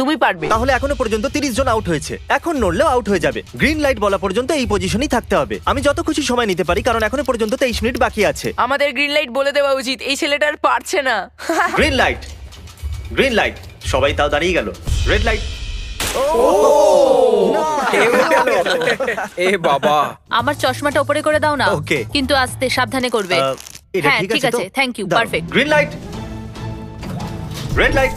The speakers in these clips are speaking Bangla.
তুমি পারবে। তাহলে এখনও পর্যন্ত তিরিশ জন আউট হয়েছে। এখন নড়লেও আউট হয়ে যাবে। গ্রিন লাইট বলা পর্যন্ত এই পজিশনেই থাকতে হবে। আমি যত খুশি সময় নিতে পারি কারণ এখনও পর্যন্ত তেইশ মিনিট বাকি আছে। আমাদের গ্রিন লাইট বলে দেওয়া উচিত এই ছেলেটা আর পারছে না। গ্রিন লাইট গ্রিন লাইট সবাই তাও দাঁড়িয়ে গেল। রেড লাইট এ বাবা। আমার চশমাটা উপরে করে দাও না Okay. কিন্তু আস্তে সাবধানে করবে। হ্যাঁ ঠিক ঠিক আছে আছে thank you perfect green light red light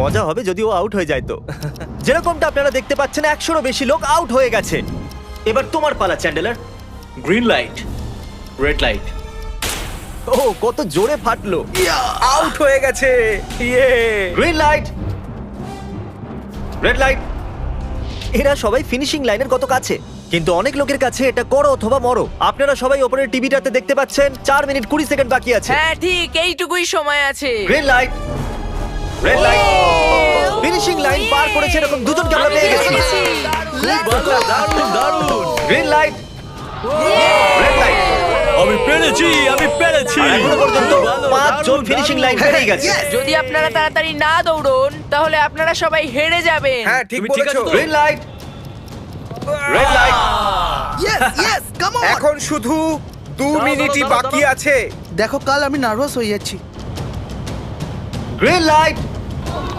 মজা হবে যদি ও আউট হয়ে যায় তো। যেরকমটা আপনারা দেখতে পাচ্ছেন একশোরও বেশি লোক আউট হয়ে গেছে। এবার তোমার পালা Chandler. Green light red light ও কত জোরে ফাটলো। আউট হয়ে গেছে। ইয়ে। গ্রিন লাইট রেড লাইট এরা সবাই ফিনিশিং লাইনের কত কাছে? কিন্তু অনেক লোকের কাছে এটা করো অথবা মরো। আপনারা সবাই ওপরের টিভিটাতে দেখতে পাচ্ছেন চার মিনিট কুড়ি সেকেন্ড বাকি আছে। হ্যাঁ ঠিক এইটুকুই সময় আছে। Green light red light finishing line পার করেছে এরকম দুজনকে আমরা পেয়ে গেছি। দারুণ দারুণ। গ্রিন লাইট রেড লাইট আমি পেরেছি আমি পেরেছি। এখনও পর্যন্ত ভালো, পাঁচ জন দারুণ, ফিনিশিং। লাইন পেরিয়ে গেছে। যদি আপনারা তাড়াতাড়ি না দৌড়ন তাহলে আপনারা সবাই হেরে যাবেন। হ্যাঁ ঠিক বলেছ? গ্রিন লাইট রেড লাইট এখন শুধু দু মিনিটই বাকি। আছে। দেখো কাল আমি নার্ভাস হয়ে যাচ্ছি। গ্রিন লাইট রেড লাইট পেরেছি Yay!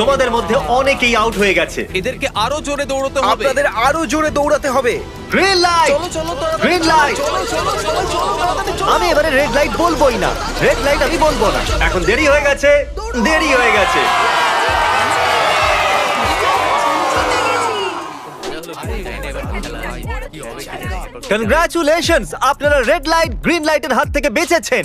তোমাদের মধ্যে অনেকেই আউট হয়ে গেছে। এদেরকে আরও জোরে দৌড়তে হবে। আপনাদের আরও জোরে দৌড়াতে হবে। গ্রিন লাইট গ্রিন লাইট আমি এবারে রেড লাইট বলবোই না। রেড লাইট আমি বলব না। এখন দেরি হয়ে গেছে। দেরি হয়ে গেছে। কনগ্রাচুলেশনস আপনারা রেড লাইট গ্রিন লাইটের হাত থেকে বেঁচেছেন।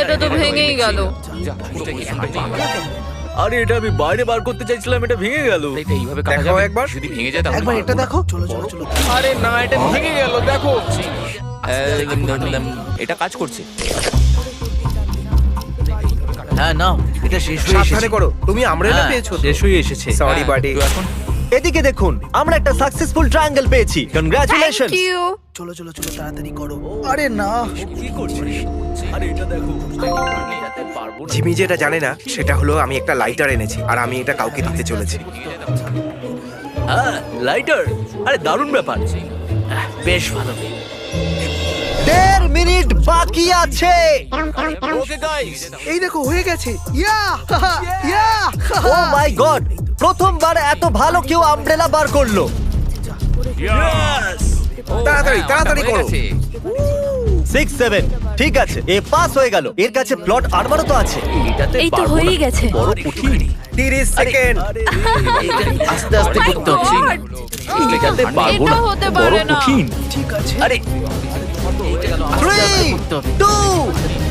এটা তো ভেঙেই গেল। আরে এটা আমি বাইরে বার করতে চাইছিলাম এটা ভেঙে গেল। দেখাও একবার। একবার এটা দেখো। চলো চলো চলো। আরে না এটা ভেঙে গেল দেখো। এটা কাজ করছে। হ্যাঁ নাও এটা শেষ হয়ে এসেছে। করো। তুমি আমরেলা হ্যাঁ, পেয়েছ শেষ হয়ে এসেছে। সরি বাডি এখন। এদিকে দেখুন আমরা একটা সাকসেসফুল ট্রায়াঙ্গেল পেয়েছি। কনগ্রাচুলেশন থ্যাংক ইউ চলো চলো চলো তাড়াতাড়ি করো। আরে না। কি করছিস? আরে এটা দেখো জিমি যেটা জানে না সেটা হলো আমি একটা লাইটার এনেছি আর আমি এটা কাউকে দিতে চলেছি। হ্যাঁ লাইটার আরে দারুণ ব্যাপার। বেশ ভালো। দেড় মিনিট বাকি আছে। এই দেখো হয়ে গেছে। ইয়া ইয়া ও মাই গড প্রথমবার এত ভালো কেউ আমব্রেলা বার করল। তাড়াতাড়ি তাড়াতাড়ি করো। সিক্স সেভেন ঠিক আছে এ পাস হয়ে গেল। এর কাছে প্লট আর্মারও তো আছে। এই তো হয়েই গেছে। বড় কঠিন। 30 সেকেন্ড আস্তে আস্তে করতে হচ্ছে এটাতে পারব না। হতে বড় পারে না। কঠিন। ঠিক আছে। আরে থ্রি করতে হবে। টু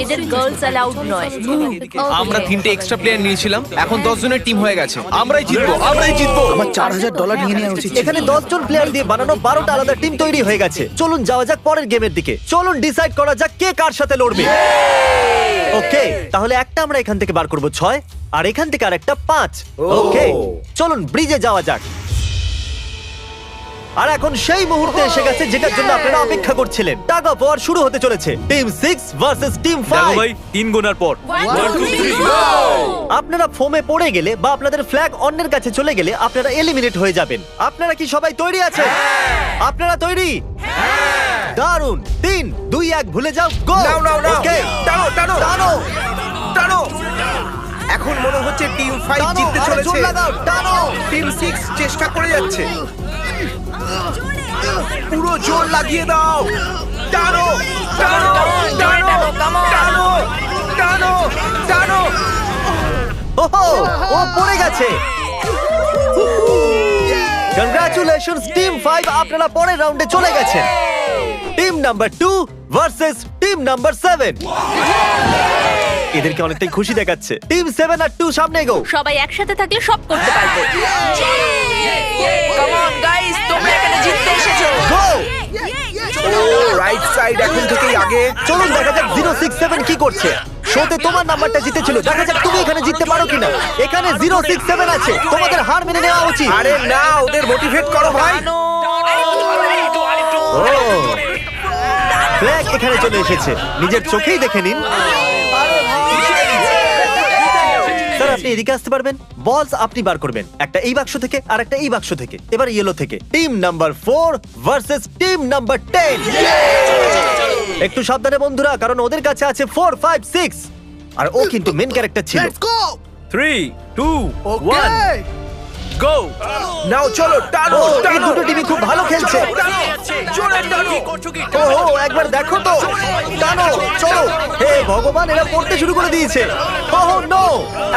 এদের গার্লস অ্যালাউড নয়। আমরা তিনটে এক্সট্রা প্লেয়ার নিয়েছিলাম এখন দশ জনের টিম হয়ে গেছে। আমরাই জিতবো আমরাই জিতবো। আমার চার হাজার ডলার নিয়ে নেওয়া উচিত এখানে দশ জন প্লেয়ার দিয়ে বানানো বারোটা আলাদা টিম তৈরি হয়ে গেছে। চলুন যাওয়া যাক পরের গেমের দিকে। চলুন ডিসাইড করা যাক কে কার সাথে লড়বে। ওকে তাহলে একটা আমরা এখান থেকে বার করব ছয় আর এখান থেকে আর একটা পাঁচ ওকে চলুন ব্রিজে যাওয়া যাক। আর এখন সেই মুহূর্তে এসে গেছে যেটার জন্য আপনারা অপেক্ষা করছিলেন। টাগ অফ ওয়ার শুরু হতে চলেছে। টিম সিক্স ভার্সেস টিম দেখো ফাইভ। ভাই তিন গোনার পর। আপনারা ফোমে পড়ে গেলে বা আপনাদের ফ্ল্যাগ অন্যের কাছে চলে গেলে আপনারা এলিমিনেট হয়ে যাবেন। আপনারা কি সবাই তৈরি আছেন? আপনারা তৈরি? দারুণ তিন দুই এক ভুলে যাও গো নাও নাও নাও! ওকে টানো টানো! টানো! টানো! এখন মনে হচ্ছে টিম 5 জিততে চলেছে। টিম 6 চেষ্টা করে যাচ্ছে। পুরো জোর লাগিয়ে দাও। টানো টানো টানো টানো টানো টানো। ওহো ও পড়ে গেছে। কংগ্রাচুলেশনস টিম ফাইভ আপনারা পরের রাউন্ডে চলে গেছেন। Team number two versus team number seven এদেরকে অনেকটাই খুশি দেখাচ্ছে। টিম সেভেন আর টু সামনে গো সবাই একসাথে থাকলে সব করতে পারবে। কাম অন গাইস তোমরা এখানে জিততে এসেছ। গো ও রাইট সাইড এখন থেকেই আগে। চলুন দেখা যাক জিরো সিক্স সেভেন কি করছে। শোতে তোমার নাম্বারটা জিতেছিল দেখা যাক তুমি এখানে জিততে পারো কিনা। এখানে জিরো সিক্স সেভেন আছে তোমাদের হার মেনে নেওয়া উচিত। আরে না ওদের মোটিভেট করো ভাই। ফ্ল্যাগ এখানে চলে এসেছে। নিজের চোখেই দেখে নিন স্যার আপনি এদিকে আসতে পারবেন। বলস আপনি বার করবেন। একটা এই বাক্স থেকে আর একটা এই বাক্স থেকে। এবার ইয়েলো থেকে। Team number four versus team number ten একটু সাবধানে বন্ধুরা কারণ ওদের কাছে আছে ফোর ফাইভ সিক্স আর ও কিন্তু মেন ক্যারেক্টার ছিল। Three two one go now চলো টানো এই টানো। দুটো টিমই খুব ভালো খেলছে। ও একবার দেখো তো। টানো চলো হে ভগবান এরা পড়তে শুরু করে দিয়েছে। ও নো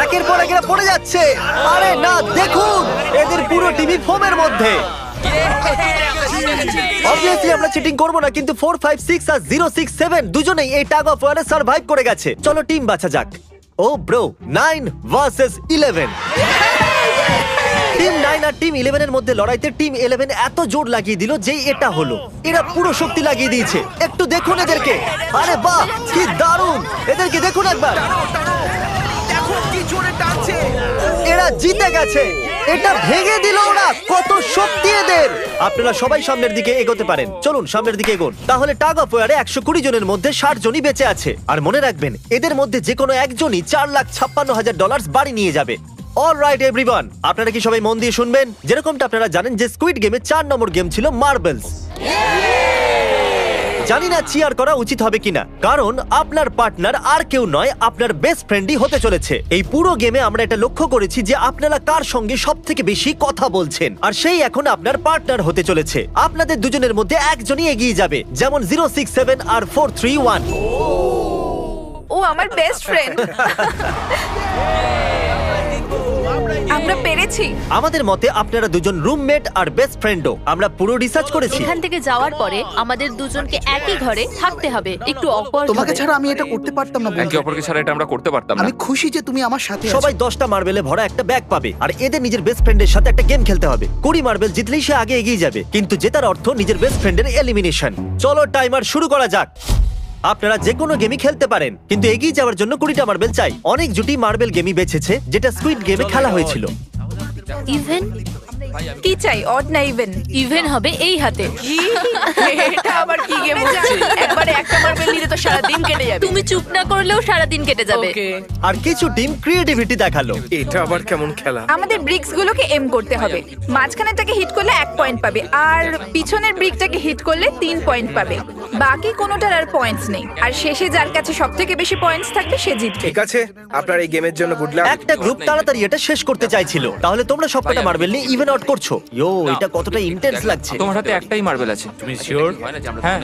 একের পর এক এরা পড়ে যাচ্ছে। আরে না দেখুন এদের পুরো টিমই ফোমের মধ্যে। অবভিয়াসলি আমরা চিটিং করব না কিন্তু 4 5 6 আর 0 6 7 দুজনেই এই টাগ অফ ওয়ারে সার্ভাইভ করে গেছে। চলো টিম বাছা যাক। ও ব্রো নাইন ভার্সেস 11 টিম মধ্যে লড়াইতে টিম ইলেভেন এত জোর লাগিয়ে দিল এটা হলো। এরা পুরো শক্তি লাগিয়ে দিয়েছে। একটু দেখুন এদেরকে। আরে কি দারুণ! এদেরকে দেখুন একবার। এরা জিতে গেছে। এটা ভেঙে দিল ওরা। কত শক্তি এদের। আপনারা সবাই সামনের দিকে এগোতে পারেন। চলুন সামনের দিকে এগোন। তাহলে টাগ অফ ওয়ারে একশো কুড়ি জনের মধ্যে ষাট জনই বেঁচে আছে। আর মনে রাখবেন, এদের মধ্যে যে কোনো একজনই চার লাখ ছাপ্পান্ন হাজার ডলার বাড়ি নিয়ে যাবে। অল রাইট এভরিওয়ান আপনারা কি সবাই মন দিয়ে শুনবেন? যেরকমটা আপনারা জানেন যে স্কুইড গেমে চার নম্বর গেম ছিল মার্বেলস জানি না চিয়ার করা উচিত হবে কিনা কারণ আপনার পার্টনার আর কেউ নয় আপনার বেস্ট ফ্রেন্ডই হতে চলেছে। এই পুরো গেমে আমরা এটা লক্ষ্য করেছি যে আপনারা কার সঙ্গে সব থেকে বেশি কথা বলছেন আর সেই এখন আপনার পার্টনার হতে চলেছে। আপনাদের দুজনের মধ্যে একজনই এগিয়ে যাবে যেমন জিরো সিক্স সেভেন আর ফোর থ্রি ওয়ান ও আমার বেস্ট ফ্রেন্ড আমরা পেরেছি। আমাদের মতে আপনারা দুজন রুমমেট আর বেস্ট ফ্রেন্ডও আমরা পুরো রিসার্চ করেছি। এখান থেকে যাওয়ার পরে আমাদের দুজনকে একই ঘরে থাকতে হবে। একটু অকওয়ার্ড তোমাকে হবে। ছাড়া আমি এটা করতে পারতাম না বন্ধু। একে অপরকে ছাড়া এটা আমরা করতে পারতাম না। আমি খুশি যে তুমি আমার সাথে আছো। সবাই দশটা মার্বেলে ভরা একটা ব্যাগ পাবে। আর এদের নিজের বেস্ট ফ্রেন্ডের সাথে একটা গেম খেলতে হবে। কুড়ি মার্বেল জিতলেই সে আগে এগিয়ে যাবে। কিন্তু জেতার অর্থ নিজের বেস্ট ফ্রেন্ডের এলিমিনেশন চলো টাইমার শুরু করা যাক। আপনারা যে কোনো গেমই খেলতে পারেন। কিন্তু এগিয়ে যাওয়ার জন্য কুড়িটা মার্বেল চাই। অনেক জুটি মার্বেল গেমই বেছেছে যেটা স্কুইড গেমে খেলা হয়েছিল। ইভেন কি চাই? অড না ইভেন ইভেন হবে এই হাতে। কি? এটা আবার কি গেম হচ্ছে? একবারে একটা মার্বেল নিলে তো সারা দিন কেটে যাবে। তুমি চুপ না করলেও সারা দিন কেটে যাবে। আর কিছু টিম ক্রিয়েটিভিটি দেখাল। এটা আবার কেমন খেলা? আমাদের ব্রিক্স গুলোকে এম করতে হবে। মাঝখানেরটাকে হিট করলে এক পয়েন্ট পাবে আর পিছনের ব্রিকটাকে হিট করলে তিন পয়েন্ট পাবে। বাকি কোনোটার আর পয়েন্টস নেই। আর শেষে যার কাছে সব থেকে বেশি পয়েন্টস থাকবে সে জিতবে। ঠিক আছে আপনার এই গেমের জন্য গুড লাক একটা গ্রুপ তাড়াতাড়ি এটা শেষ করতে চাইছিল। তাহলে তোমরা সবকটা মার্বেল নিয়ে ইভেন আউট করছ? ইয়ো এটা কতটা ইন্টেন্স লাগছে। তোমার হাতে একটাই মার্বেল আছে। তুমি শিওর হ্যাঁ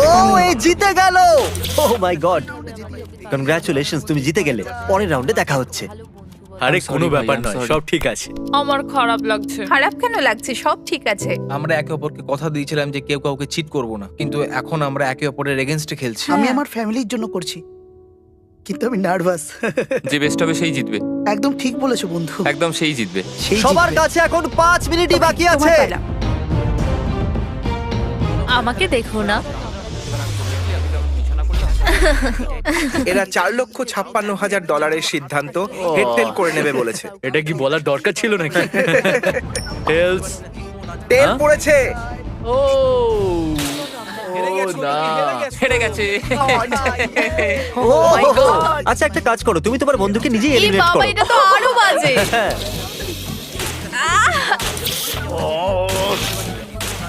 ও এ জিতে গেল! ও মাই গড কনগ্রাচুলেশনস তুমি জিতে গেলে। পরের রাউন্ডে দেখা হচ্ছে। আরে কোনো ব্যাপার নয় সব ঠিক আছে। আমার খারাপ লাগছে। খারাপ কেন লাগছে? সব ঠিক আছে। আমরা একে অপরকে কথা দিয়েছিলাম যে কেউ কাউকে চিট করব না। কিন্তু এখন আমরা একে অপরের এগেনস্টে খেলছি। আমি আমার ফ্যামিলির জন্য করছি। কিন্তু আমি নার্ভাস যে বেস্ট হবে সেই জিতবে। একদম ঠিক বলেছ বন্ধু। একদম সেই জিতবে। সেই সবার জিতবে। কাছে এখন পাঁচ মিনিটই বাকি আছে। তোমার পালা। আমাকে দেখো না। এরা চার লক্ষ ছাপ্পান্ন হাজার ডলারের সিদ্ধান্ত হেডটেল করে নেবে বলেছে। এটা কি বলার দরকার ছিল নাকি? টেলস তেল পড়েছে। ও। হেরে গেছে ও আচ্ছা একটা কাজ করো তুমি তোমার বন্ধুকে নিজেই এই এলিমিনেট বাবা করো। এটা তো আরও বাজে। হ্যাঁ।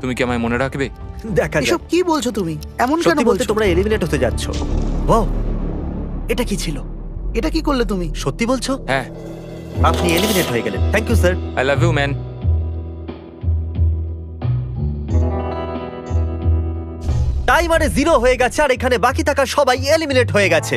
তুমি কি আমায় মনে রাখবে? দেখা এসব কি বলছো তুমি? এমন কেন সত্যি বলতে বলছো? তোমরা এলিমিনেট হতে যাচ্ছ। ও এটা কি ছিল? এটা কি করলে তুমি? সত্যি বলছো? হ্যাঁ। আপনি এলিমিনেট হয়ে গেলেন। Thank you sir I love you man টাইমারে zero হয়ে গেছে আর এখানে বাকি থাকা সবাই এলিমিনেট হয়ে গেছে।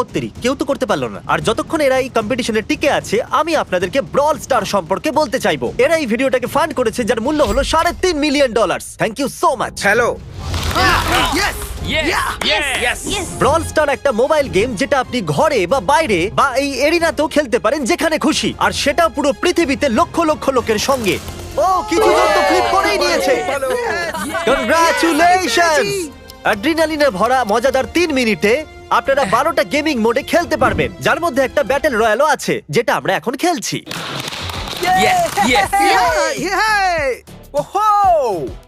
ওত্তেরি কেউ তো করতে পারল না। আর যতক্ষণ এরা এই কম্পিটিশনে টিকে আছে আমি আপনাদেরকে ব্রল স্টার সম্পর্কে বলতে চাইব। এরা এই ভিডিওটাকে ফান্ড করেছে যার মূল্য হলো সাড়ে তিন million dollar thank you so much hello Brawl Star একটা মোবাইল গেম যেটা আপনি ঘরে বা বাইরে বা এই এরিনাতেও খেলতে পারেন যেখানে খুশি। আর সেটা পুরো পৃথিবীতে লক্ষ লক্ষ লোকের সঙ্গে। ও কিছু জন তো ফ্লিপ করেই নিয়েছে। কনগ্রাচুলেশনস অ্যাড্রিনালিনে ভরা মজাদার তিন মিনিটে আপনারা বারোটা গেমিং মোডে খেলতে পারবেন যার মধ্যে একটা ব্যাটেল রয়্যালও আছে যেটা আমরা এখন খেলছি। Yeah, yeah! ওহো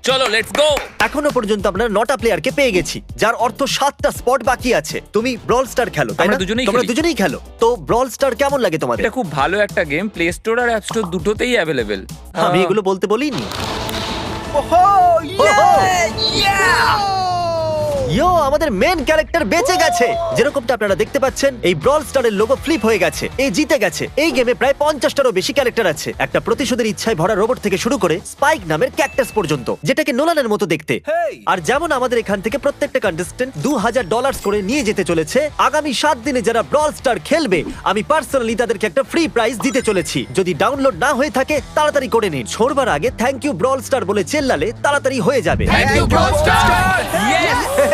চলো লেটস গো এখনও পর্যন্ত আমরা নটা প্লেয়ারকে পেয়ে গেছি যার অর্থ সাতটা স্পট বাকি আছে। তুমি ব্রল স্টার খেলো তাই আমরা না? দুজনেই তোমরা খেলি। দুজনেই খেলো। তো ব্রল স্টার কেমন লাগে তোমাদের? এটা খুব ভালো একটা গেম প্লে স্টোর আর অ্যাপ স্টোর দুটোতেই অ্যাভেলেবেল আমি এগুলো বলতে বলিনি। ওহো ইয়ো আমাদের মেন ক্যারেক্টার বেঁচে গেছে। যেরকমটা আপনারা দেখতে পাচ্ছেন এই ব্রল স্টারের লোগো ফ্লিপ হয়ে গেছে। এই জিতে গেছে। এই গেমে প্রায় পঞ্চাশটারও বেশি ক্যারেক্টার আছে। একটা প্রতিশোধের ইচ্ছায় ভরা রোবট থেকে শুরু করে স্পাইক নামের ক্যাকটাস পর্যন্ত যেটাকে নোলানের মতো দেখতে। আর যেমন আমাদের এখান থেকে প্রত্যেকটা কন্টেস্টেন্ট দু হাজার ডলার করে নিয়ে যেতে চলেছে আগামী সাত দিনে যারা ব্রল স্টার খেলবে আমি পার্সোনালি তাদেরকে একটা ফ্রি প্রাইজ দিতে চলেছি। যদি ডাউনলোড না হয়ে থাকে তাড়াতাড়ি করে নিন। ছোড়বার আগে থ্যাংক ইউ ব্রল স্টার বলে চেল্লালে তাড়াতাড়ি হয়ে যাবে। Thank you Brawl Star yes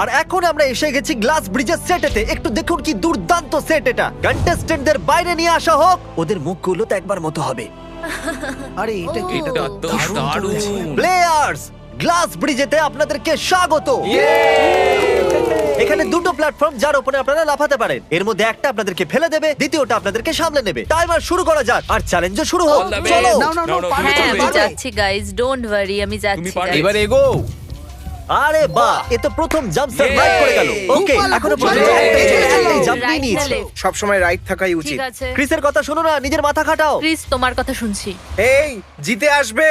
আর এখন আমরা এসে গেছি গ্লাস ব্রিজের সেটেতে। একটু দেখুন কি দুর্দান্ত সেট এটা। কন্টেস্টেন্টদের বাইরে নিয়ে আসা হোক ওদের মুখগুলো তো একবার মতো হবে। আরে এটা কি? এটা তো দারুণ প্লেয়ার্স গ্লাস ব্রিজেতে আপনাদেরকে স্বাগত। এখানে দুটো প্ল্যাটফর্ম যার উপরে আপনারা লাফাতে পারেন। এর মধ্যে একটা আপনাদেরকে ফেলে দেবে দ্বিতীয়টা আপনাদেরকে সামলে নেবে। টাইমার শুরু করা যাক আর চ্যালেঞ্জও শুরু হোক। চলো। হ্যাঁ আমি যাচ্ছি গাইজ ডোন্ট ওয়ারি আমি যাচ্ছি. এবার এগো। আরে বাহ। এ তো প্রথম জাম্প! রাইট করে গেল। ওকে এখনও পর্যন্ত একটাই Yay! একটাই জাম্প নিয়ে নিয়েছে। না সব সময় রাইট থাকাই উচিত। ঠিক আছে। ক্রিসের কথা শোনো না নিজের মাথা খাটাও। ক্রিস তোমার কথা শুনছি। এই জিতে আসবে।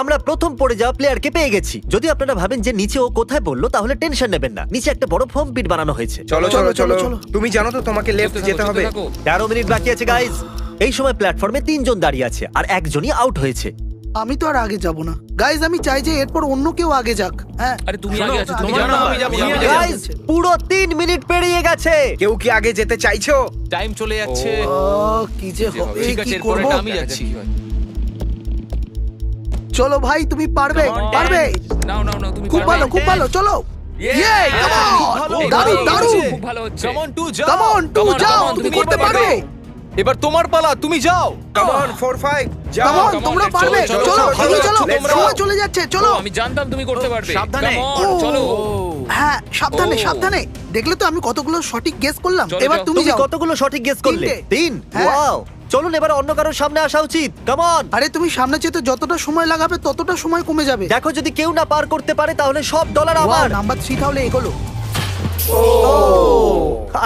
আমরা প্রথম পড়ে যাওয়া প্লেয়ারকে পেয়ে গেছি। যদি আপনারা ভাবেন যে নিচে ও কোথায় বলল তাহলে টেনশন নেবেন না। নিচে একটা বড় ফর্ম পিট বানানো হয়েছে। চলো চলো চলো, চলো। তুমি জানো তো তোমাকে লেফট যেতে হবে। তেরো মিনিট বাকি আছে গাইজ এই সময় প্ল্যাটফর্মে তিনজন দাঁড়িয়ে আছে আর একজনই আউট হয়েছে। আমি তো আর আগে যাব না। গাইজ আমি চাই যে এরপর অন্য কেউ আগে যাক। হ্যাঁ। আরে তুমি আগে আছো তুমি তোমার জানো আমি যাব। গাইজ পুরো তিন মিনিট পেরিয়ে গেছে। কেউ কি আগে যেতে চাইছো? টাইম চলে যাচ্ছে। ও, কি যে হবে ঠিক আছে আমি যাচ্ছি। চলো ভাই তুমি পারবে? পারবে? নাও নাও নাও তুমি খুব ভালো খুব ভালো চলো। দারুণ, দারুণ। হচ্ছে। খুব ভালো হচ্ছে। কাম অন টু যাও কাম অন টু যাও তুমি করতে পারবে? এবার তোমার পালা তুমি যাও। কাম অন 4 5 যাও। কাম অন come on, তোমরা পারবে। চলো, চলো চলো, যাচ্ছে চলো। আমি জানতাম তুমি করতে পারবে। সাবধানে। ও। চলো। হ্যাঁ সাবধানে সাবধানে। দেখলে তো আমি কতগুলো সঠিক গেস করলাম। এবার তুমি যাও। কতগুলো সঠিক গেস করলে। তিন? হ্যাঁ। ওয়াও চলুন এবার অন্য কারোর সামনে আসা উচিত। কেমন আরে তুমি সামনে যেতে যতটা সময় লাগাবে ততটা সময় কমে যাবে। দেখো যদি কেউ না পার করতে পারে তাহলে সব ডলার আমার। নাম্বার থ্রি তাহলে এগোলো।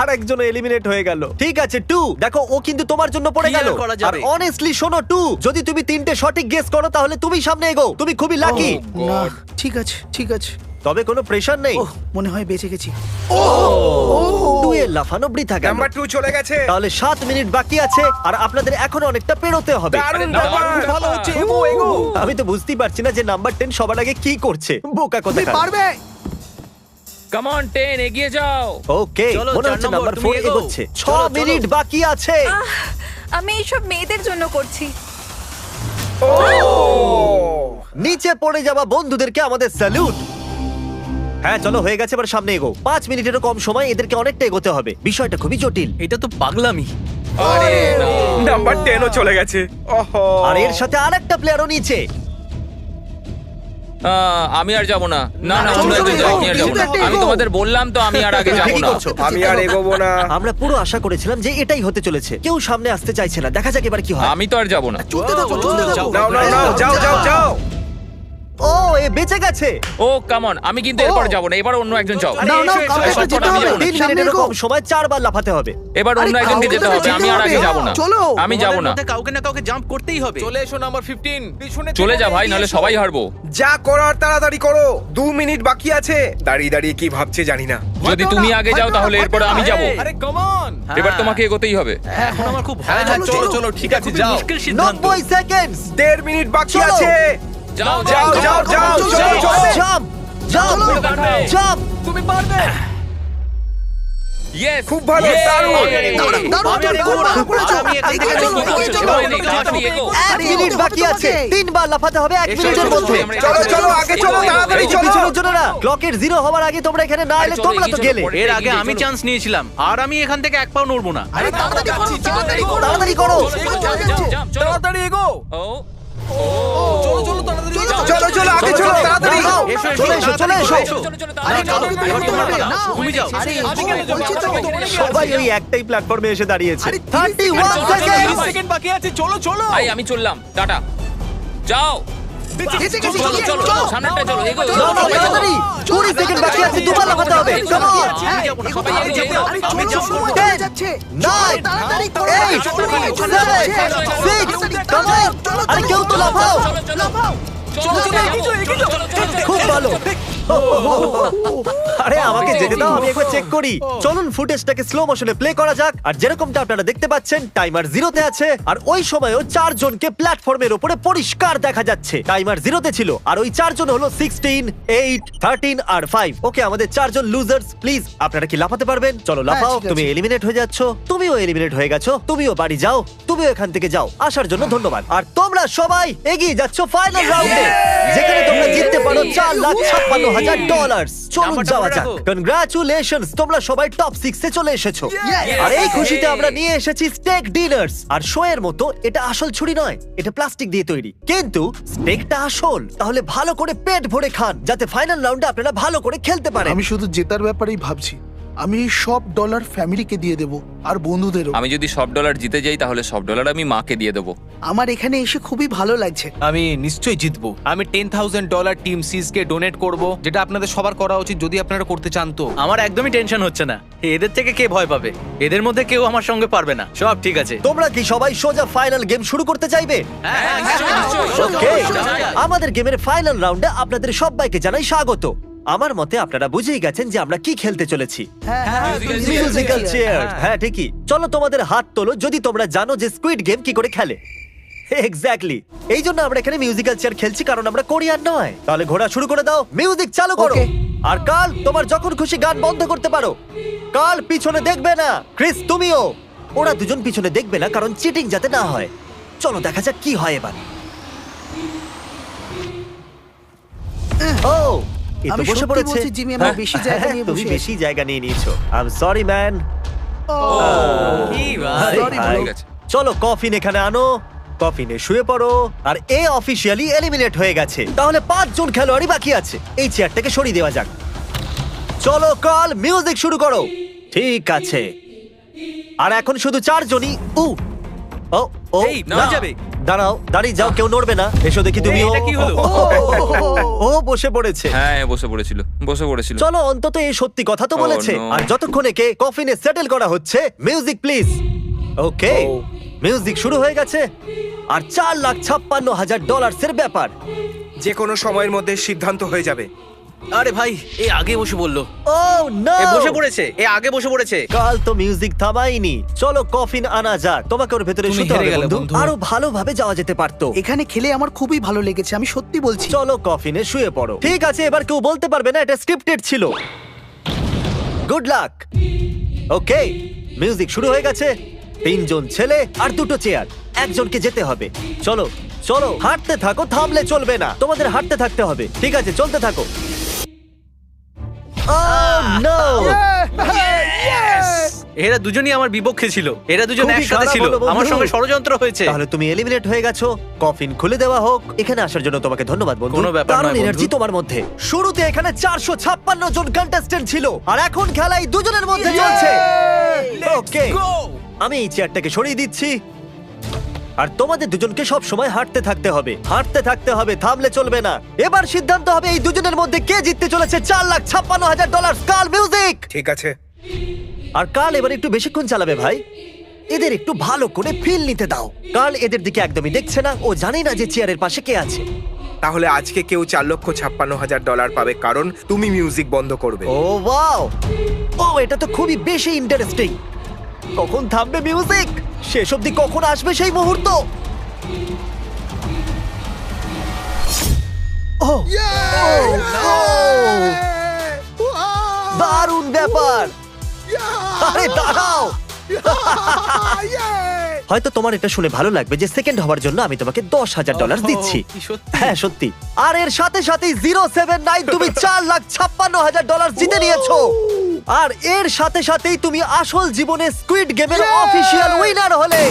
আর একজন এলিমিনেট হয়ে গেল। ঠিক আছে টু দেখো ও কিন্তু তোমার জন্য পড়ে কি আর গেল। করা আর যাবে? অনেস্টলি শোনো টু যদি তুমি তিনটে সঠিক গেস করো তাহলে তুমি সামনে এগো তুমি খুবই লাকি না ঠিক আছে ঠিক আছে। তবে কোনো প্রেশার নেই। মনে হয় বেঁচে গেছি। টু এর লাফানো বৃথা গেল। নাম্বার 2 চলে গেছে। তাহলে সাত মিনিট বাকি আছে আর আপনাদের এখন অনেকটা পেরোতে হবে। দারুণ দারুণ, ব্যাপার। দারুণ। ভালো হচ্ছে এগো এগো। আমি তো বুঝতেই পারছি না যে নাম্বার টেন সবার আগে কি করছে। বোকা কথা পারবে? কাম অন 10 এগিয়ে যাও। ওকে চলো, মনে চার হচ্ছে নম্বর, নাম্বার তুমি এগোও। এগোচ্ছে। ছ চলো, চলো। মিনিট বাকি আছে। আমি এইসব মেয়েদের জন্য করছি। নিচে পড়ে যাওয়া বন্ধুদেরকে আমাদের স্যালুট হ্যাঁ চলো হয়ে গেছে এবার সামনে এগো পাঁচ মিনিটেরও কম সময় এদেরকে অনেকটা এগোতে হবে। বিষয়টা খুবই জটিল। এটা তো পাগলামি। আরে না। নাম্বার টেনও চলে গেছে। ওহো আর এর সাথে আরেকটা প্লেয়ারও নিচে। আমি আর যাব না। না না চলো, তোমরা চলো, যাও আমি আর যাব না। আমি তোমাদের বললাম তো আমি আর আগে যাব না। আমি আর এগোবো না। আমরা পুরো আশা করেছিলাম যে এটাই হতে চলেছে। কেউ সামনে আসতে চাইছে না। দেখা যাক এবার কি হয়। আমি তো আর যাব না। চলতে থাকো চলতে থাকো। নাও নাও নাও যাও যাও। যাও। ও এ বেঁচে গেছে। ও কাম অন আমি কিন্তু এরপর যাব না এবার অন্য একজন যাও। নাও এসো, কাউকে যেতে হবে। তিন কম সময় চারবার লাফাতে হবে। এবার অন্য একজনকে যেতে হবে আমি আর আগে যাব না। চলো। আমি যাব না। কাউকে না কাউকে জাম্প করতেই হবে। চলে এসো নাম্বার 15 পিছনে চলে যা ভাই নাহলে সবাই হারবো। যা করার তাড়াতাড়ি করো। দু মিনিট বাকি আছে। দাঁড়িয়ে দাঁড়িয়ে কি ভাবছে জানি না। যদি তুমি আগে যাও তাহলে এরপর আমি যাব। আরে কাম এবার তোমাকে এগোতেই হবে। এখন আমার খুব ভয় চলো, চলো চলো। ঠিক আছে যাও। মুশকিল সিদ্ধান্ত। নব্বই সেকেন্ড দেড় মিনিট বাকি আছে। যাও যাও যাও যাও যাও জাম্প জাম্প জাম্প তুমি পারবে ইয়েস খুব ভালো দারুণ দারুণ, দারুণ, আমি না। এখান থেকে চলো। এক মিনিট বাকি আছে তিনবার লাফাতে হবে এক মিনিটের মধ্যে চলো চলো আগে চলো তাড়াতাড়ি চলো জনেরা ক্লকের জিরো হওয়ার আগে তোমরা এখানে না এলে তোমরা তো গেলে এর আগে আমি চান্স নিয়েছিলাম আর আমি এখান থেকে এক পাও নড়বো না আরে তাড়াতাড়ি করো, তাড়াতাড়ি করো। তাড়াতাড়ি করো এগো চলো চলো আগে চলো তাড়াতাড়ি চলে এসো চলে এসো আরে তুমি যাও আরে সবাই ওই একটাই প্ল্যাটফর্মে এসে দাঁড়িয়েছে 31 সেকেন্ড সেকেন্ড বাকি আছে চলো চলো ভাই আমি চললাম টাটা যাও চলো চলো সামনেটা চলো এগো তাড়াতাড়ি 20 সেকেন্ড বাকি আছে দুবার লাফাতে হবে কাম অন সবাই এগিয়ে যাও আরে চলো সময় যাচ্ছে না তাড়াতাড়ি করো 8 7 6 আরে কেউ তো লাফাও লাফাও। চলো চলো চলো চলো চলো খুব ভালো। আরে আমাকে যেতে দাও আমি একবার চেক করি। চলুন ফুটেজটাকে স্লো মোশনে প্লে করা যাক। আর যেরকমটা আপনারা দেখতে পাচ্ছেন টাইমার জিরোতে আছে। আর ওই সময়ও চারজনকে প্ল্যাটফর্মের উপরে পরিষ্কার দেখা যাচ্ছে। টাইমার জিরোতে ছিল আর ওই চারজন হলো সিক্সটিন এইট থার্টিন আর ফাইভ ওকে আমাদের চারজন লুজার্স প্লিজ আপনারা কি লাফাতে পারবেন? চলো লাফাও তুমি এলিমিনেট হয়ে যাচ্ছ। তুমিও এলিমিনেট হয়ে গেছো তুমিও বাড়ি যাও তুমিও এখান থেকে যাও। আসার জন্য ধন্যবাদ। আর তোমরা সবাই এগিয়ে যাচ্ছ ফাইনাল রাউন্ডে যেখানে তোমরা জিততে পারো চার লাখ ছাপ্পান্ন হাজার ডলার চলুন যাওয়া যাক। রাখো। কনগ্রাচুলেশনস তোমরা সবাই টপ সিক্সে চলে এসেছ। আর এই খুশিতে আমরা নিয়ে এসেছি স্টেক ডিনার্স আর শো এর মতো এটা আসল ছুরি নয় এটা প্লাস্টিক দিয়ে তৈরি। কিন্তু স্টেকটা আসল তাহলে ভালো করে পেট ভরে খান যাতে ফাইনাল রাউন্ডে আপনারা ভালো করে খেলতে পারেন। আমি শুধু জেতার ব্যাপারেই ভাবছি। আমি এই সব ডলার ফ্যামিলিকে দিয়ে দেব আর বন্ধুদেরও। আমি যদি সব ডলার জিতে যাই তাহলে সব ডলার আমি মাকে দিয়ে দেবো। আমার এখানে এসে খুবই ভালো লাগছে। আমি নিশ্চয়ই জিতবো। আমি টেন থাউজেন্ড ডলার টিম সিজকে ডোনেট করব যেটা আপনাদের সবার করা উচিত যদি আপনারা করতে চান তো। আমার একদমই টেনশন হচ্ছে না। এদের থেকে কে ভয় পাবে? এদের মধ্যে কেউ আমার সঙ্গে পারবে না। সব ঠিক আছে। তোমরা কি সবাই সোজা ফাইনাল গেম শুরু করতে চাইবে? ওকে আমাদের গেমের ফাইনাল রাউন্ডে আপনাদের সবাইকে জানাই স্বাগত। আমার মতে আপনারা বুঝেই গেছেন যে আমরা কি খেলতে চলেছি। মিউজিক্যাল চেয়ার হ্যাঁ ঠিকই। চলো তোমাদের হাত তোলো যদি তোমরা জানো যে স্কুইড গেম কি করে খেলে। এক্স্যাক্টলি এই জন্য আমরা এখানে মিউজিক্যাল চেয়ার খেলছি কারণ আমরা কোরিয়ান নয়। তাহলে ঘোরা শুরু করে দাও। মিউজিক চালু করো। আর কাল তোমার যখন খুশি গান বন্ধ করতে পারো। কাল পিছনে দেখবে না। ক্রিস তুমিও। ওরা দুজন পিছনে দেখবে না কারণ চিটিং যাতে না হয়। চলো দেখা যাক কি হয় এবার। এ তো আমি বসে সত্যি পড়েছে। বলছি, জিমি, আমরা বেশি জায়গা হ্যাঁ, নিয়ে তুমি বসে বেশি জায়গা নিয়ে নিয়েছো। I am sorry man Sorry, bro. ঠিক আছে। চলো কফিন এখানে আনো। কফিনে শুয়ে পড়ো। আর এ অফিসিয়ালি এলিমিনেট হয়ে গেছে। তাহলে পাঁচজন খেলোয়াড়ই বাকি আছে। এই চেয়ারটাকে সরিয়ে দেওয়া যাক। চলো কাল মিউজিক শুরু করো। ঠিক আছে। আর এখন শুধু চারজনই। উ। ও ও এই, না। যাবে। দাঁড়াও দাঁড়িয়ে যাও কেউ নড়বে না। এসো দেখি তুমি। এটা কি হলো? ও বসে পড়েছে। হ্যাঁ বসে পড়েছিল বসে পড়েছিল। চলো অন্তত এই সত্যি কথা তো Oh, বলেছে। no. আর যতক্ষণ একে কফিনে সেটেল করা হচ্ছে মিউজিক প্লিজ ওকে মিউজিক শুরু হয়ে গেছে। আর চার লাখ ছাপ্পান্ন হাজার ডলার্সের ব্যাপার। যে কোনো সময়ের মধ্যে সিদ্ধান্ত হয়ে যাবে। আরে ভাই এ আগে বসে বলল। ও না এ বসে পড়েছে এ আগে বসে পড়েছে। কাল তো মিউজিক থামাইনি। চলো কফিন আনা যাক। তোমাকে ওর ভেতরে শুতে হবে বন্ধু। বন্ধু। আরও ভালোভাবে যাওয়া যেতে পারতো। এখানে খেলে আমার খুবই ভালো লেগেছে আমি সত্যি বলছি। চলো কফিনে শুয়ে পড়ো। ঠিক আছে এবার কেউ বলতে পারবে না এটা স্ক্রিপ্টেড ছিল। গুড লাক ওকে মিউজিক শুরু হয়ে গেছে। তিনজন ছেলে আর দুটো চেয়ার একজনকে যেতে হবে। চলো চলো হাঁটতে থাকো থামলে চলবে না। তোমাদের হাঁটতে থাকতে হবে। ঠিক আছে চলতে থাকো। Oh, no! এরা দুজনই আমার বিপক্ষে ছিল। এরা দুজন খুবই একসাথে খারাপ ছিল। হলো, বন্ধু। আমার সঙ্গে ষড়যন্ত্র হয়েছে। তাহলে তুমি এলিমিনেট হয়ে গেছো। কফিন খুলে দেওয়া হোক। এখানে আসার জন্য তোমাকে ধন্যবাদ বন্ধু। কোনো ব্যাপার নয়, বন্ধু। এনার্জি তোমার মধ্যে। শুরুতে এখানে চারশো ছাপ্পান্ন জন কন্টেস্টেন্ট ছিল। আর এখন খেলা এই দুজনের মধ্যে চলছে। ওকে আমি এই চেয়ারটাকে সরিয়ে দিচ্ছি। আর তোমাদের দুজনকে সব সময় হাঁটতে থাকতে হবে। হাঁটতে থাকতে হবে থামলে চলবে না। এবার সিদ্ধান্ত হবে এই দুজনের মধ্যে কে জিততে চলেছে চার লাখ ছাপ্পান্ন হাজার ডলার কাল মিউজিক। ঠিক আছে। আর কাল এবার একটু বেশিক্ষণ চালাবে ভাই। এদের একটু ভালো করে ফিল নিতে দাও। কাল এদের দিকে একদমই দেখছে না। ও জানে না যে চেয়ারের পাশে কে আছে। তাহলে আজকে কেউ চার লক্ষ ছাপ্পান্ন হাজার ডলার পাবে কারণ তুমি মিউজিক বন্ধ করবে। ও ওয়াও ও এটা তো খুবই বেশি ইন্টারেস্টিং কখন থামবে মিউজিক? শেষ অব্দি কখন আসবে সেই মুহূর্ত? দারুণ ব্যাপার। আরে দাঁড়াও। হয়তো তোমার এটা শুনে ভালো লাগবে যে সেকেন্ড হওয়ার জন্য আমি তোমাকে দশ হাজার ডলার দিচ্ছি। কি সত্যি? হ্যাঁ সত্যি। আর এর সাথে সাথে জিরো সেভেন নাইন তুমি চার লাখ ছাপ্পান্ন হাজার ডলার জিতে নিয়েছো। আর এর সাথে সাথেই তুমি আসল জীবনে স্কুইড গেমের অফিসিয়াল উইনার হলে।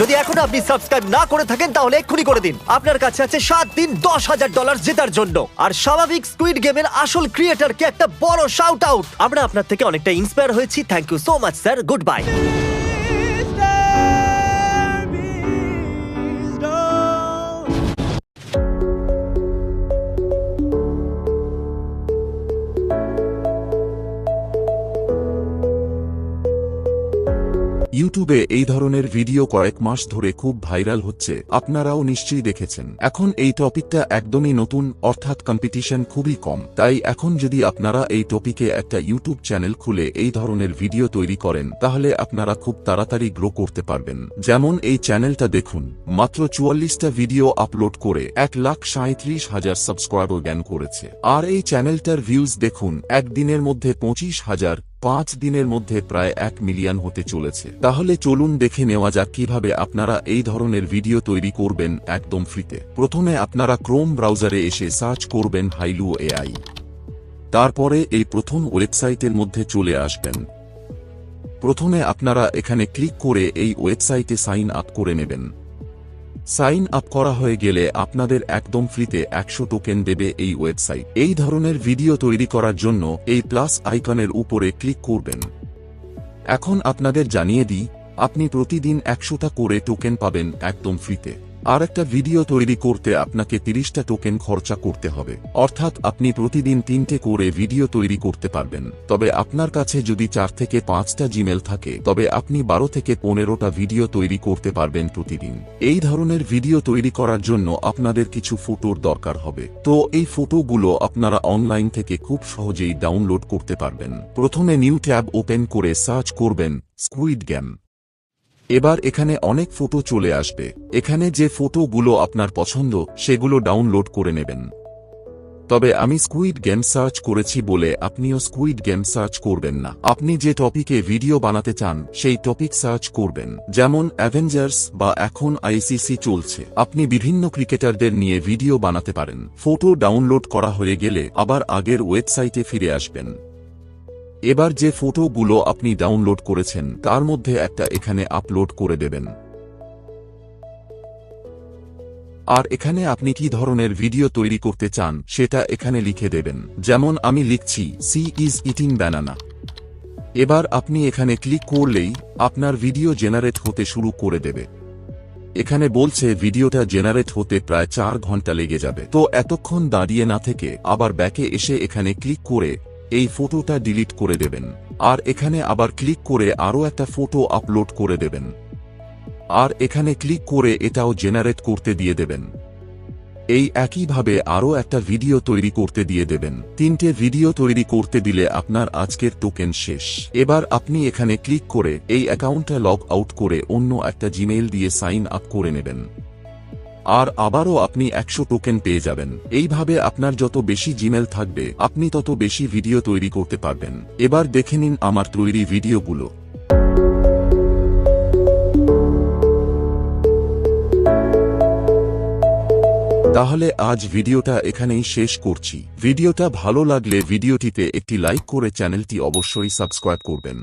যদি এখন আপনি সাবস্ক্রাইব না করে থাকেন তাহলে এক্ষুনি করে দিন। আপনার কাছে আছে সাত দিন দশ হাজার ডলার জেতার জন্য। আর স্বাভাবিক স্কুইড গেমের আসল ক্রিয়েটারকে একটা বড় শাউট আউট আমরা আপনার থেকে অনেকটা ইন্সপায়ার হয়েছি। Thank you so much sir good bye ইউটিউবে এই ধরনের ভিডিও কয়েক মাস ধরে খুব ভাইরাল হচ্ছে, আপনারাও নিশ্চয়ই দেখেছেন। এখন এই টপিকটা একদমই নতুন, অর্থাৎ কম্পিটিশন খুবই কম। তাই এখন যদি আপনারা এই টপিকে একটা ইউটিউব চ্যানেল খুলে এই ধরনের ভিডিও তৈরি করেন, তাহলে আপনারা খুব তাড়াতাড়ি গ্রো করতে পারবেন। যেমন এই চ্যানেলটা দেখুন, মাত্র চুয়াল্লিশটা ভিডিও আপলোড করে এক লাখ সাঁত্রিশ হাজার সাবস্ক্রাইবার জ্ঞান করেছে। আর এই চ্যানেলটার ভিউজ দেখুন, একদিনের মধ্যে পঁচিশ হাজার পাঁচ দিনের মধ্যে প্রায় এক মিলিয়ন হতে চলেছে। তাহলে চলুন দেখে নেওয়া যাক কীভাবে আপনারা এই ধরনের ভিডিও তৈরি করবেন একদম ফ্রিতে। প্রথমে আপনারা ক্রোম ব্রাউজারে এসে সার্চ করবেন হাইলু এআই। তারপরে এই প্রথম ওয়েবসাইটের মধ্যে চলে আসবেন। প্রথমে আপনারা এখানে ক্লিক করে এই ওয়েবসাইটে সাইন আপ করে নেবেন। সাইন আপ করা হয়ে গেলে আপনাদের একদম ফ্রিতে একশো টোকেন দেবে এই ওয়েবসাইট। এই ধরনের ভিডিও তৈরি করার জন্য এই প্লাস আইকনের উপরে ক্লিক করবেন। এখন আপনাদের জানিয়ে দিই, আপনি প্রতিদিন একশোটা করে টোকেন পাবেন একদম ফ্রিতে। আর একটা ভিডিও তৈরি করতে আপনাকে তিরিশটা টোকেন খরচা করতে হবে। অর্থাৎ আপনি প্রতিদিন তিনটে করে ভিডিও তৈরি করতে পারবেন। তবে আপনার কাছে যদি চার থেকে পাঁচটা জিমেল থাকে, তবে আপনি বারো থেকে পনেরোটা ভিডিও তৈরি করতে পারবেন প্রতিদিন। এই ধরনের ভিডিও তৈরি করার জন্য আপনাদের কিছু ফটোর দরকার হবে। তো এই ফটোগুলো আপনারা অনলাইন থেকে খুব সহজেই ডাউনলোড করতে পারবেন। প্রথমে নিউ ট্যাব ওপেন করে সার্চ করবেন স্কুইড গেম এবার এখানে অনেক ফটো চলে আসবে। এখানে যে ফটোগুলো আপনার পছন্দ, সেগুলো ডাউনলোড করে নেবেন। তবে আমি স্কুইড গেম সার্চ করেছি বলে আপনিও স্কুইড গেম সার্চ করবেন না। আপনি যে টপিকে ভিডিও বানাতে চান, সেই টপিক সার্চ করবেন। যেমন অ্যাভেঞ্জার্স বা এখন আইসিসি চলছে। আপনি বিভিন্ন ক্রিকেটারদের নিয়ে ভিডিও বানাতে পারেন। ফটো ডাউনলোড করা হয়ে গেলে আবার আগের ওয়েবসাইটে ফিরে আসবেন। এবার যে ফটোগুলো আপনি ডাউনলোড করেছেন, তার মধ্যে একটা এখানে আপলোড করে দেবেন। আর এখানে আপনি কি ধরনের ভিডিও তৈরি করতে চান, সেটা এখানে লিখে দেবেন। যেমন আমি লিখছি, সি ইজ ইটিং ব্যানানা। এবার আপনি এখানে ক্লিক করলেই আপনার ভিডিও জেনারেট হতে শুরু করে দেবে। এখানে বলছে, ভিডিওটা জেনারেট হতে প্রায় চার ঘণ্টা লেগে যাবে। তো এতক্ষণ দাঁড়িয়ে না থেকে আবার ব্যাকে এসে এখানে ক্লিক করে এই ফটোটা ডিলিট করে দেবেন। আর এখানে আবার ক্লিক করে আরও একটা ফটো আপলোড করে দেবেন। আর এখানে ক্লিক করে এটাও জেনারেট করতে দিয়ে দেবেন। এই একইভাবে আরও একটা ভিডিও তৈরি করতে দিয়ে দেবেন। তিনটে ভিডিও তৈরি করতে দিলে আপনার আজকের টোকেন শেষ। এবার আপনি এখানে ক্লিক করে এই অ্যাকাউন্টটা লগ আউট করে অন্য একটা জিমেইল দিয়ে সাইন আপ করে নেবেন। আর আবারও আপনি একশো টোকেন পেয়ে যাবেন। এইভাবে আপনার যত বেশি জিমেল থাকবে, আপনি তত বেশি ভিডিও তৈরি করতে পারবেন। এবার দেখে নিন আমার তৈরি ভিডিওগুলো তাহলে আজ ভিডিওটা এখানেই শেষ করছি। ভিডিওটা ভালো লাগলে ভিডিওটিতে একটি লাইক করে চ্যানেলটি অবশ্যই সাবস্ক্রাইব করবেন।